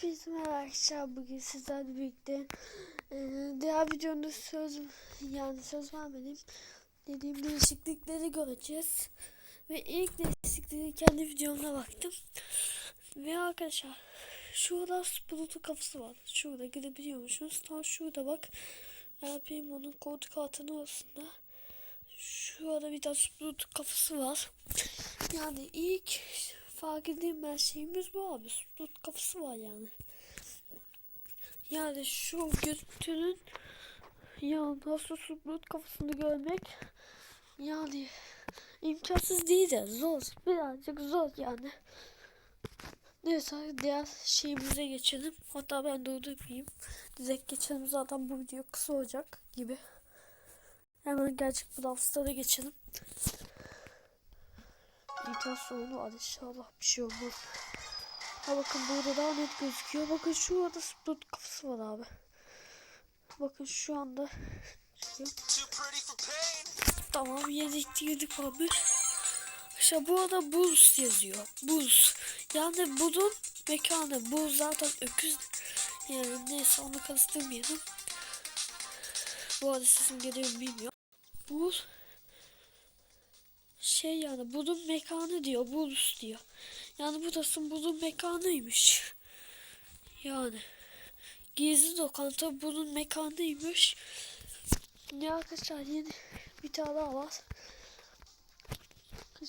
Hepinize merhaba arkadaşlar. Bugün sizlerle birlikte e, diğer videomda söz yani söz vermedim. Dediğim değişiklikleri göreceğiz. Ve ilk değişikliği kendi videomda baktım. Ve arkadaşlar şurada bulutun kafası var. Şurada gidebiliyormuşsunuz. Tam şurada bak. Yapayım onun koltuk altının arasında. Şurada bir tane bulutun kafası var. Yani ilk fark edeyim ben şeyimiz bu abi. Tut kafası var yani. Yani şu görüntünün ya nasıl sublut kafasını görmek yani imkansız değil de zor. Birazcık zor yani. Neyse diğer şeyimize geçelim. Hatta ben durdurmayayım. Direkt geçelim zaten bu video kısa olacak gibi. Hemen gerçek Brawl geçelim. İnternet sorunu var inşallah bir şey olmaz. Ha bakın burada daha net gözüküyor. Bakın şu anda split kafası var abi. Bakın şu anda Tamam yedik girdik abi. İşte bu arada buz yazıyor. Buz. Yani buzun mekanı. Buz zaten öküz. Yani neyse onu karıştırmayalım. Bu arada geliyor mu bilmiyorum. Buz şey yani bunun mekanı diyor. Bulus diyor. Yani burası bunun mekanıymış. Yani gizli lokanta bunun mekanıymış. Ya arkadaşlar yeni bir tane daha var.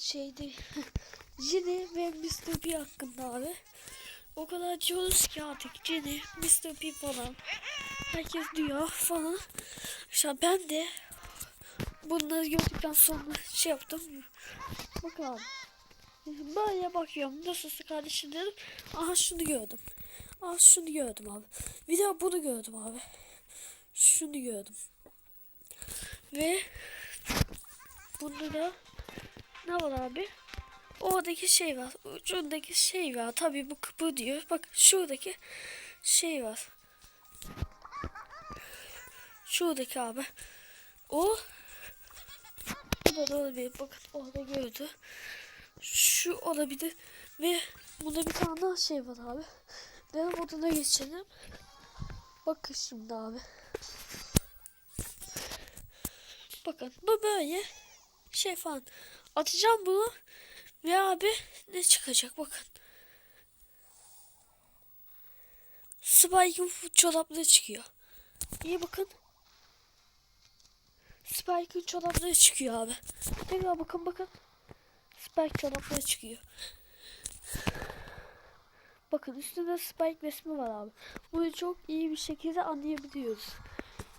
Şeydi Jenny ve Mr. P hakkında abi. O kadar diyoruz ki artık Jenny, Mr. P falan. Herkes diyor falan. İşte ben de bunları gördükten sonra şey yaptım. Abi. Böyle bakıyorum. Nasılsın kardeşim dedim. Aha şunu gördüm. Aha şunu gördüm abi. Bir daha bunu gördüm abi. Şunu gördüm. Ve bunda da ne var abi? Oradaki şey var. Ucundaki şey var. Tabii bu kıpır diyor. Bak şuradaki şey var. Şuradaki abi. O bu da olabilir. Bakın orada gördü. Şu olabilir. Ve burada bir tane daha şey var abi. Devam odana geçelim. Bakın şimdi abi. Bakın bu böyle şey falan. Atacağım bunu. Ve abi ne çıkacak bakın. Spike'ın çorapları çıkıyor. İyi bakın. Spike'ın çorapları çıkıyor abi. Tekrar bakın bakın. Spike çorapları çıkıyor. Bakın üstünde Spike resmi var abi. Bunu çok iyi bir şekilde anlayabiliyoruz.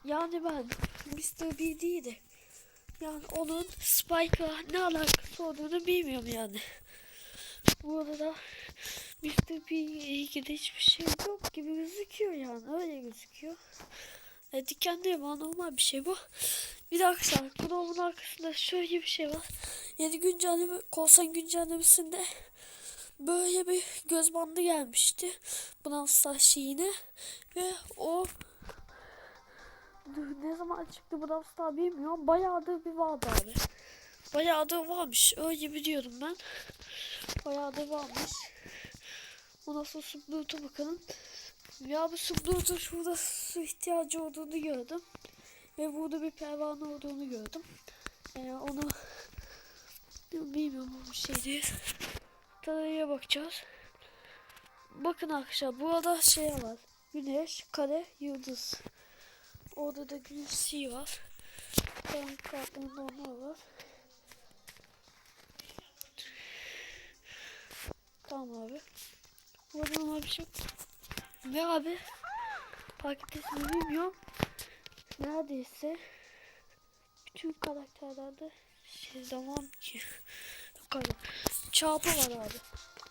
Yani ben Mr. B değil de yani onun Spike'la ne alakası olduğunu bilmiyorum yani. Bu arada Mr. B ile ilgili hiçbir şey yok gibi gözüküyor yani öyle gözüküyor. E, dikenli normal bir şey bu. Bir de arkadaşlar Chrome'un arkasında şöyle bir şey var. Yeni güncelleme, korsan güncellemesinde böyle bir göz bandı gelmişti. Brawl şeyine. Ve o ne zaman çıktı Brawl Stars bilmiyorum. Bayağıdır bir vardı abi. Bayağıdır varmış. Öyle biliyorum ben. Bayağıdır varmış. Ondan sonra Subloot'a bakalım. Ya bu Subloot'un şurada su ihtiyacı olduğunu gördüm. Ve burada bir pervane olduğunu gördüm. Yani onu bilmiyorum bir şey değil. Tadaya bakacağız. Bakın arkadaşlar burada şey var. Güneş, kare, yıldız. Orada da güneş şey var. Ben kartlarında onlar var. Tamam abi. Burada normal bir şey. Ve abi paket ismini bilmiyorum neredeyse bütün karakterlerde şey zaman ki bakalım çarpı var abi.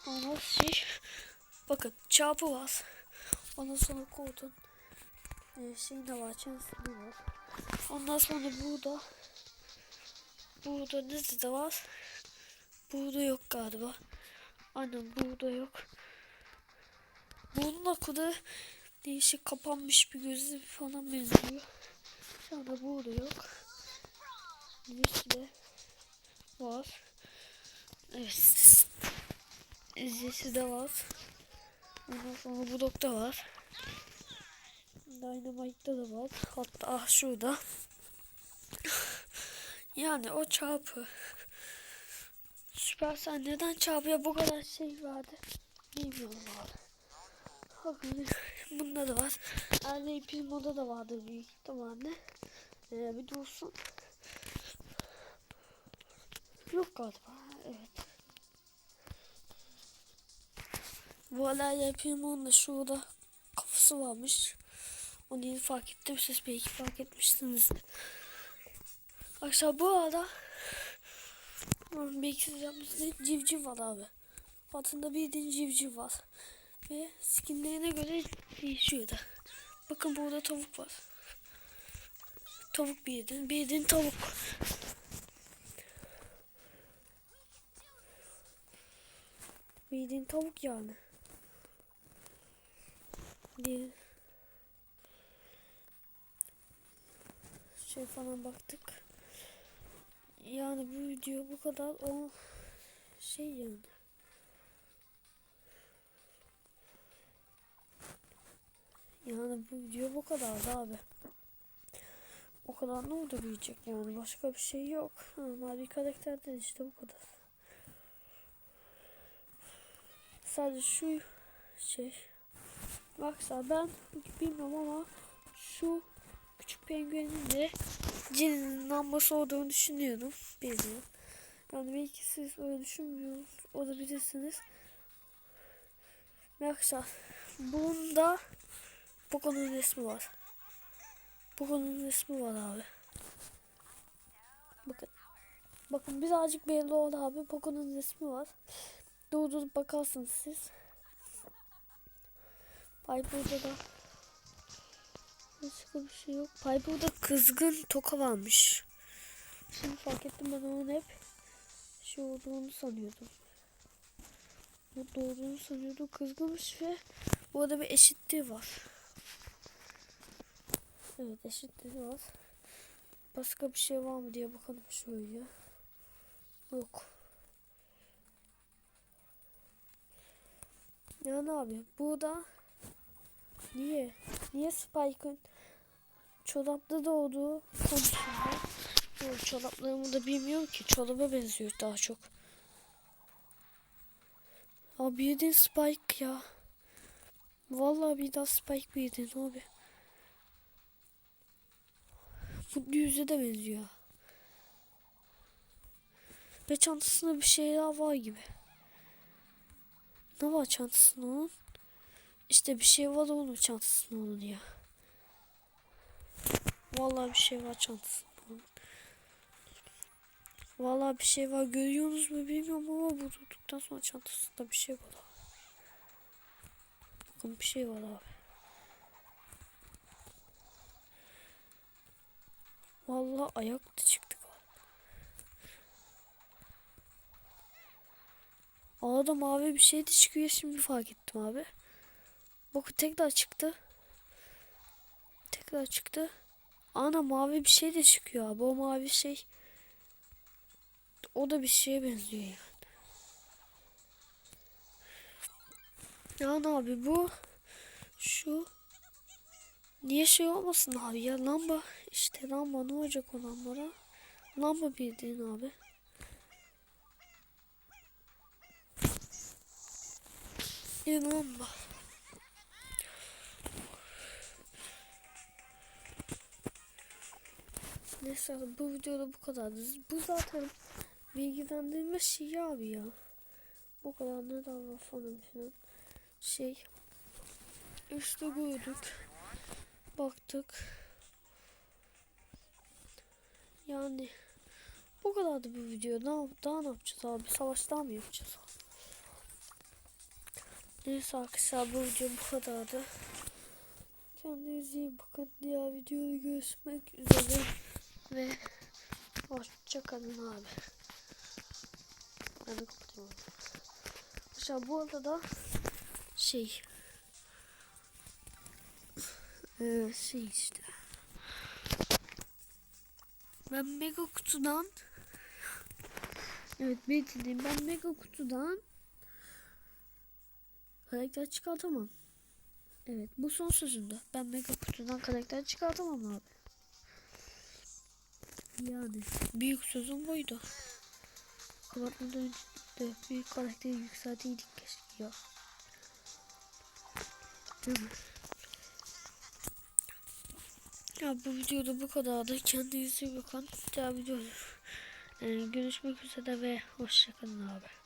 Ama şey bakın çarpı var. Ondan sonra kodun e, şey de var çensini var. Ondan sonra burada burada ne de var? Burada yok galiba. Aynen burada yok. Bunun okudu değişik kapanmış bir gözü falan benziyor şu anda burada yok. Birisi var. Evet. Zesi de var. Ondan sonra bu dokta var. Dynamite'da da var. Hatta ah şurada. Yani o çarpı. Süpersel neden çarpıya bu kadar şey verdi? Bilmiyorum abi. Bakın bunda da var. Yani Primo'da da vardır büyük ihtimalle. Ee, bir dursun. Yok galiba. Evet. Bu arada Primo'nun da şurada kafası varmış. Onu yeni fark ettim. Siz belki fark etmişsinizdir. Arkadaşlar bu arada belki siz yapmışsınız. Civciv var abi. Altında bir din civciv var. Ve skinlerine göre değişiyor da. Bakın burada tavuk var. Tavuk bir din. Bir din tavuk. Bir din tavuk yani. Bir şey falan baktık. Yani bu video bu kadar o şey yani. Yani bu video bu kadardı abi. O kadar ne oldu diyecek yani başka bir şey yok. Normal bir karakterden işte bu kadar. Sadece şu şey. Baksa ben bilmiyorum ama şu küçük penguenin de Cin'in lambası olduğunu düşünüyorum. Bilmiyorum. Yani belki siz öyle düşünmüyorsunuz. Olabilirsiniz. Arkadaşlar bunda Poco'nun resmi var. Poco'nun resmi var abi. Bakın. Bakın birazcık belli oldu abi. Poco'nun resmi var. Durdurup bakarsınız siz. Burada da Başka bir şey yok. Piper'da kızgın toka varmış. Şimdi fark ettim ben onun hep şey olduğunu sanıyordum. Mutlu olduğunu sanıyordum. Kızgınmış ve burada bir eşitliği var. Evet eşitliği var. Başka bir şey var mı diye bakalım şöyle. Yok. Yani abi burada niye? Niye Spike'ın çoraplı doğduğu konusunda Yok çoraplarımı da bilmiyorum ki. Çoraba benziyor daha çok. Abi yedin Spike ya. Vallahi bir daha Spike bir yedin abi. Mutlu yüze de benziyor. Ve çantasında bir şeyler var gibi. Ne var çantasında onun? İşte bir şey var onun çantasında onun ya. Vallahi bir şey var çantasında onun. Vallahi bir şey var görüyorsunuz mu bilmiyorum ama bu tuttuktan sonra çantasında bir şey var. Bakın bir şey var abi. Vallahi ayak da çıktı Arada mavi bir şey de çıkıyor şimdi fark ettim abi. Bakın tekrar çıktı. Tekrar çıktı. Ana mavi bir şey de çıkıyor abi. O mavi şey. O da bir şeye benziyor yani. Yani abi bu şu niye şey olmasın abi ya lamba işte lamba ne olacak o lambara lamba bildiğin abi bir lamba Neyse bu videoda bu kadardı. Bu zaten bilgilendirme şeyi abi ya. O kadar ne var falan filan. Şey. İşte gördük. Baktık. Yani bu kadardı bu video. Daha, daha ne yapacağız abi? Savaş daha mı yapacağız? Neyse arkadaşlar bu video bu kadardı. Kendinize iyi bakın. Diğer videoda görüşmek üzere. Ve hoşçakalın abi. Ben de kapatıyorum. Arkadaşlar bu arada şey ee, şey işte ben mega kutudan evet bekleyin ben mega kutudan karakter çıkartamam. Evet bu son sözümdü. Ben mega kutudan karakter çıkartamam abi. Yani büyük sözüm buydu. Kapatmadan önce de büyük karakteri yükselteydik keşke ya. Değil mi? Ya bu videoda bu kadardı. Kendinize iyi bakın. Devam ediyoruz. Ee, görüşmek üzere ve hoşçakalın abi.